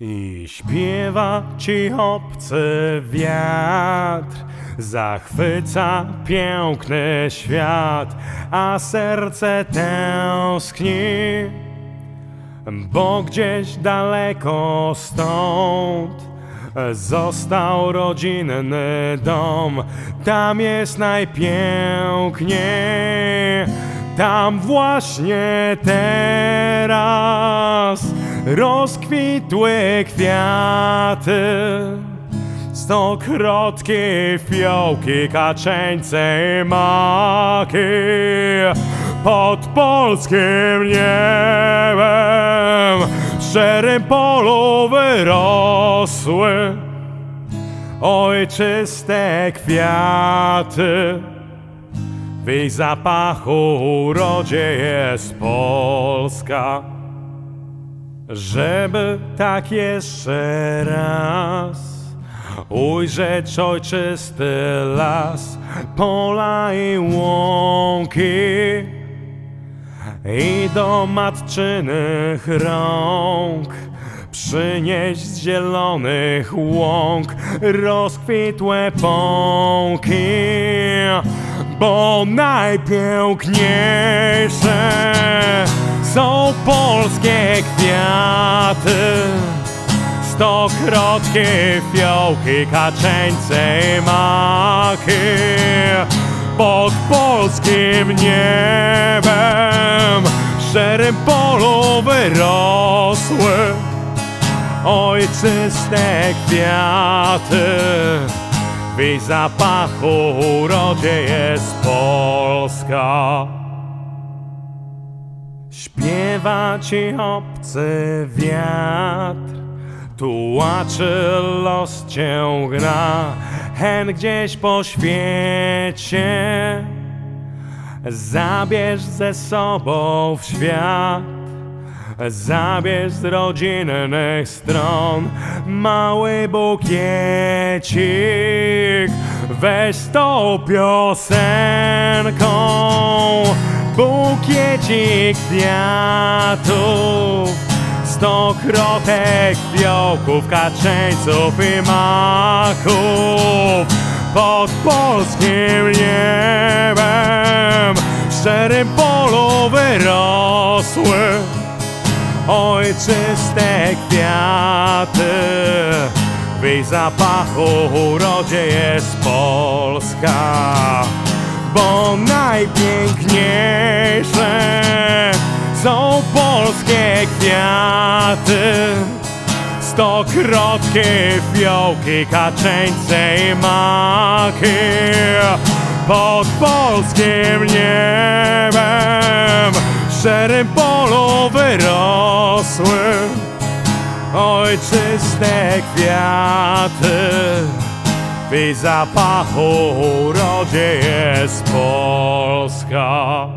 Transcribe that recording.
I śpiewa ci obcy wiatr, zachwyca piękny świat, a serce tęskni, bo gdzieś daleko stąd został rodzinny dom. Tam jest najpiękniej, tam właśnie teraz rozkwitły kwiaty. Stokrotki, fiołki, kaczeńce i maki pod polskim niebem w szczerym polu wyrosły ojczyste kwiaty. W jej zapachu urodzie jest Polska. Żeby tak jeszcze raz ujrzeć ojczysty las, pola i łąki i do matczynych rąk przynieść z zielonych łąk rozkwitłe pąki, bo najpiękniejsze są polskie kwiaty. Stokrotkie fiołki, kaczeńce i maki pod polskim niebem w szczerym polu wyrosły ojczyste kwiaty. W zapachu urodzie jest Polska. Śpiewa ci obcy wiatr, tułaczy los cię gra, hen gdzieś po świecie. Zabierz ze sobą w świat, zabierz z rodzinnych stron. Mały bukiecik, weź tą piosenką bukiecik kwiatów, stokrotek fiołków, kaczeńców i maków pod polskim niebem w szczerym polu wyrosły ojczyste kwiaty. W jej zapachu urodzie jest Polska, bo najpiękniejsze są polskie kwiaty. Stokrotkie fiołki, kaczeńce i maki pod polskim niebem w szczerym polu wyrosły ojczyste kwiaty. Jej zapachu urodzie jest Polska.